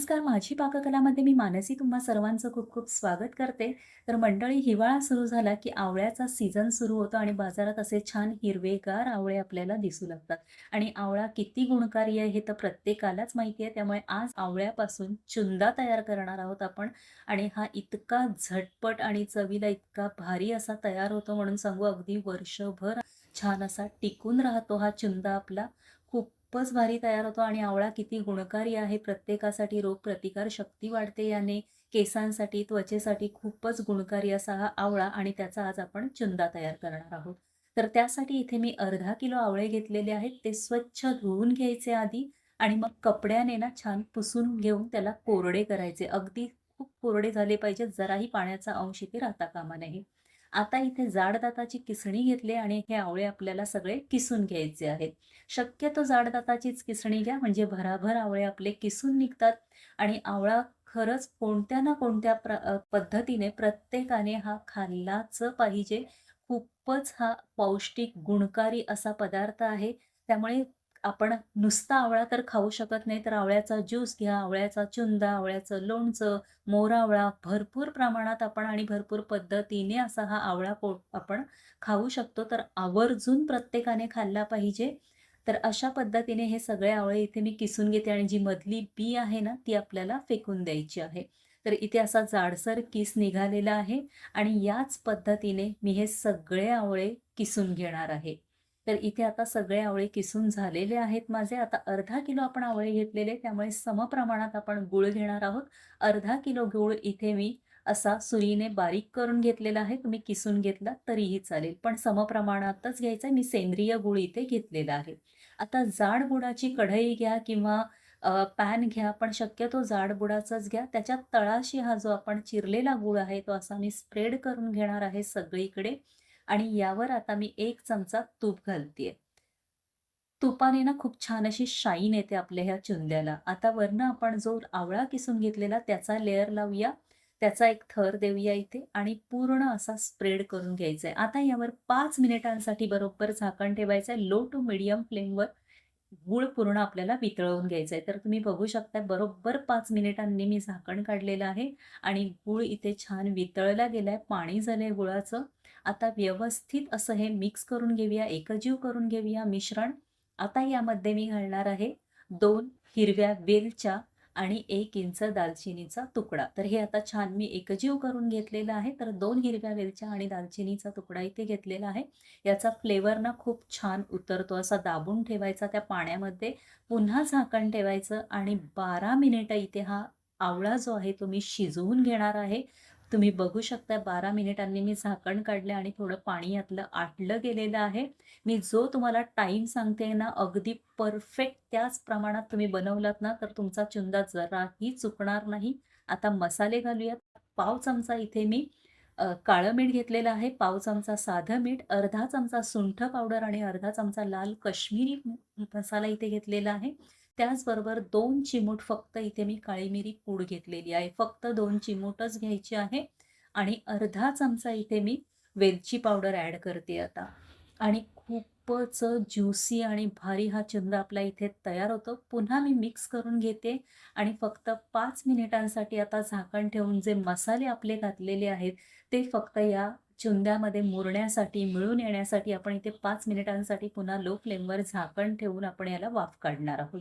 नमस्कार माझी पाककलामध्ये मी मानसी तुम्हा सर्वांचं खूप खूप स्वागत करते. तर मंडळी हिवाळा सुरू झाला की आवळ्याचा सीझन सुरू होतो आणि बाजारात असे छान हिरवेगार आवळे आपल्याला दिसू लागतात. आणि आवळा किती गुणकारी आहे हे तर प्रत्येकालाच माहिती आहे. त्यामुळे आज आवळ्यापासून चुंदा तयार करणार आहोत आपण. आणि हा इतका झटपट आणि चवीला इतका भारी असा तयार होतो म्हणून सांगू अगदी वर्षभर छान असा टिकून राहतो हा चुंदा आपला. खूपच भारी तयार होतो आणि आवळा किती गुणकारी आहे. प्रत्येकासाठी रोगप्रतिकार शक्ती वाढते. याने केसांसाठी त्वचेसाठी खूपच गुणकारी असा हा आवळा आणि त्याचा आज आपण चुंदा तयार करणार आहोत. तर त्यासाठी इथे मी अर्धा किलो आवळे घेतलेले आहेत. ते स्वच्छ धुवून घ्यायचे आधी आणि मग कपड्याने ना छान पुसून घेऊन त्याला कोरडे करायचे. अगदी खूप कोरडे झाले पाहिजेत. जराही पाण्याचा अंश इथे राहता कामा नये. आता इथे जाड दाताची किसणी घेतली आणि हे आवळे आपल्याला सगळे किसून घ्यायचे आहेत. शक्यतो जाड दाताचीच किसणी घ्या म्हणजे भराभर आवळे आपले किसून निघतात. आणि आवळा खरंच कोणत्या ना कोणत्या प्र पद्धतीने प्रत्येकाने हा खाल्लाच पाहिजे. खूपच हा पौष्टिक गुणकारी असा पदार्थ आहे. त्यामुळे आपण नुसता आवळा तर खाऊ शकत नाही तर आवळ्याचा ज्यूस घ्या आवळ्याचा चुंदा आवळ्याचं लोणचं मोरावळा भरपूर प्रमाणात आपण आणि भरपूर पद्धतीने असा हा आवळा पो आपण खाऊ शकतो. तर आवर्जून प्रत्येकाने खाल्ला पाहिजे. तर अशा पद्धतीने हे सगळे आवळे इथे मी किसून घेते आणि जी मधली बी आहे ना ती आपल्याला फेकून द्यायची आहे. तर इथे असा जाडसर किस निघालेला आहे आणि याच पद्धतीने मी हे सगळे आवळे किसून घेणार आहे. तर इथे आता सगळे आवळे किसून झालेले आहेत माझे. आता अर्धा किलो आपण आवळे घेतलेले त्यामुळे समप्रमाणात आपण गुळ घेणार आहोत. अर्धा किलो गूळ इथे मी असा सुरीने बारीक करून घेतलेला आहे. तुम्ही किसून घेतला तरीही चालेल पण समप्रमाणातच घ्यायचा आहे मी सेंद्रिय गुळ इथे घेतलेला आहे. आता जाड गुळाची कढई घ्या किंवा पॅन घ्या पण शक्यतो जाड बुडाचाच घ्या. त्याच्या तळाशी हा जो आपण चिरलेला गुळ आहे तो असा मी स्प्रेड करून घेणार आहे सगळीकडे. आणि यावर आता मी एक चमचा तूप घालतेय. तुपाने ना खूप छान अशी शाईन येते आपल्या ह्या चुंद्याला. आता वरनं आपण जो आवळा किसून घेतलेला त्याचा लेअर लावूया. त्याचा एक थर देऊया इथे आणि पूर्ण असा स्प्रेड करून घ्यायचा आहे आता यावर पाच मिनिटांसाठी बरोबर झाकण ठेवायचं आहे लो टू मिडियम फ्लेमवर गूळ पूर्ण आपल्याला वितळवून घ्यायचं आहे तर तुम्ही बघू शकता बरोबर पाच मिनिटांनी मी झाकण काढलेलं आहे आणि गूळ इथे छान वितळला गेलाय. पाणी झालंय गुळाचं. आता व्यवस्थित असं हे मिक्स करून घेऊया एकजीव करून घेऊया मिश्रण. आता यामध्ये मी घालणार आहे दोन हिरव्या वेलच्या आणि एक इंच दालचिनीचा तुकडा. तर हे आता छान मी एकजीव करून घेतलेलं आहे. तर दोन हिरव्या वेलच्या आणि दालचिनीचा तुकडा इथे घेतलेला आहे. याचा फ्लेवर ना खूप छान उतरतो असा दाबून ठेवायचा त्या पाण्यामध्ये पुन्हा झाकण ठेवायचं आणि बारा मिनिटं इथे हा आवळा जो आहे तो मी शिजवून घेणार आहे. तुम्ही बघू शकता बारा मिनिटांनी मी झाकण काढलं आणि थोडं पाणी यातलं आटलं गेलेलं आहे. मी जो तुम्हाला टाईम सांगते ना अगदी परफेक्ट त्याच प्रमाणात तुम्ही बनवलात ना तर तुमचा चुंदा जराही चुकणार नाही. आता मसाले घालूयात. पाव चमचा इथे मी काळं मीठ घेतलेलं आहे. पाव चमचा साधं मीठ अर्धा चमचा सुंठ पावडर आणि अर्धा चमचा लाल कश्मीरी मसाला इथे घेतलेला आहे. त्याचबरोबर दोन चिमूट फक्त इथे मी काळी मिरी पूड घेतलेली आहे. फक्त दोन चिमूटच घ्यायची आहे आणि अर्धा चमचा इथे मी वेलची पावडर ॲड करते आता. आणि खूपच ज्युसी आणि भारी हा चुंदा आपला इथे तयार होतो. पुन्हा मी मिक्स करून घेते आणि फक्त पाच मिनिटांसाठी आता झाकण ठेवून जे मसाले आपले घातलेले आहेत ते फक्त या चुंद्यामध्ये मुरण्यासाठी मिळून येण्यासाठी आपण इथे पाच मिनिटांसाठी पुन्हा लो फ्लेमवर झाकण ठेवून आपण याला वाफ काढणार आहोत.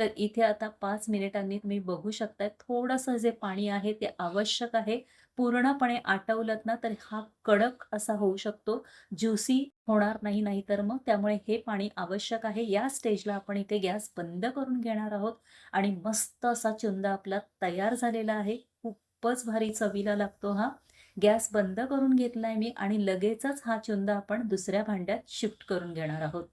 तर इथे आता पाच मिनिटांनी तुम्ही बघू शकताय. थोडंसं जे पाणी आहे ते आवश्यक आहे. पूर्णपणे आटवलत ना तर हा कडक असा होऊ शकतो. ज्युसी होणार नाही नाही तर मग त्यामुळे हे पाणी आवश्यक आहे. या स्टेजला आपण इथे गॅस बंद करून घेणार आहोत. आणि मस्त असा चुंदा आपला तयार झालेला आहे. खूपच भारी चवीला लागतो हा. गॅस बंद करून घेतलाय मी आणि लगेचच हा चुंदा आपण दुसऱ्या भांड्यात शिफ्ट करून घेणार आहोत.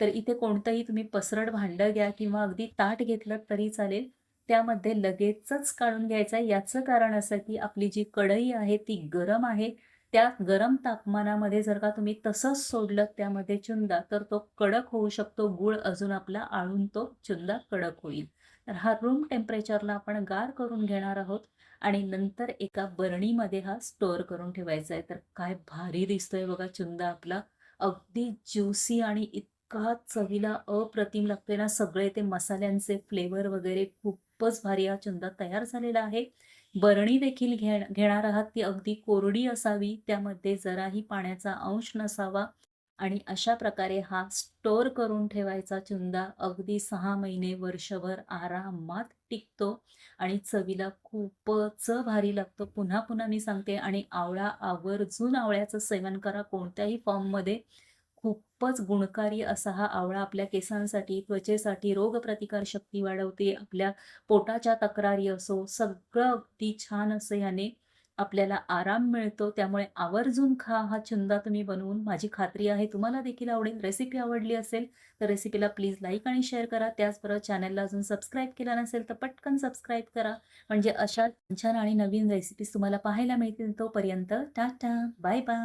तर इथे कोणतंही तुम्ही पसरट भांडं घ्या किंवा अगदी ताट घेतलं तरी चालेल. त्यामध्ये लगेचच काढून घ्यायचं. आहे याचं कारण असं की आपली जी कढई आहे ती गरम आहे. त्या गरम तापमानामध्ये जर का तुम्ही तसंच सोडलं त्यामध्ये चुंदा तर तो कडक होऊ शकतो. गुळ अजून आपला आळून तो चुंदा कडक होईल. तर हा रूम टेम्परेचरला आपण गार करून घेणार आहोत आणि नंतर एका बरणीमध्ये हा स्टोअर करून ठेवायचा आहे. तर काय भारी दिसतोय बघा चुंदा आपला. अगदी ज्युसी आणि इतका चवीला अप्रतिम लागते ना, सगळे ते मसाल्यांचे फ्लेवर वगैरे खूपच भारी हा चुंदा तयार झालेला आहे. बरणी देखील घे घेणार आहात ती अगदी कोरडी असावी, त्यामध्ये जराही पाण्याचा अंश नसावा आणि अशा प्रकारे हा स्टोअर करून ठेवायचा चुंदा अगदी सहा महिने, वर्षभर आरामात टिकतो आणि चवीला खूपच भारी लागतो. पुन्हा-पुन्हा मी सांगते आणि आवळा आवर्जून आवळ्याचं सेवन करा कोणत्याही फॉर्ममध्ये. खूपच गुणकारी असा हा आवळा आपल्या केसांसाठी, त्वचेसाठी, रोगप्रतिकारशक्ती वाढवते. आपल्या पोटाच्या तक्रारी असो, सगळं अगदी छान असं ह्याने आपल्याला आराम मिळतो. त्यामुळे आवर्जून खा हा छंदा तुम्ही बनवून. माझी खात्री आहे तुम्हाला देखील आवडेल. रेसिपी आवडली असेल तर रेसिपीला प्लीज लाईक आणि शेअर करा. त्याचबरोबर चॅनलला अजून सबस्क्राईब केला नसेल तर पटकन सबस्क्राईब करा. म्हणजे अशा छान आणि नवीन रेसिपीज तुम्हाला पाहायला मिळतील. तोपर्यंत टाटा, बाय बाय.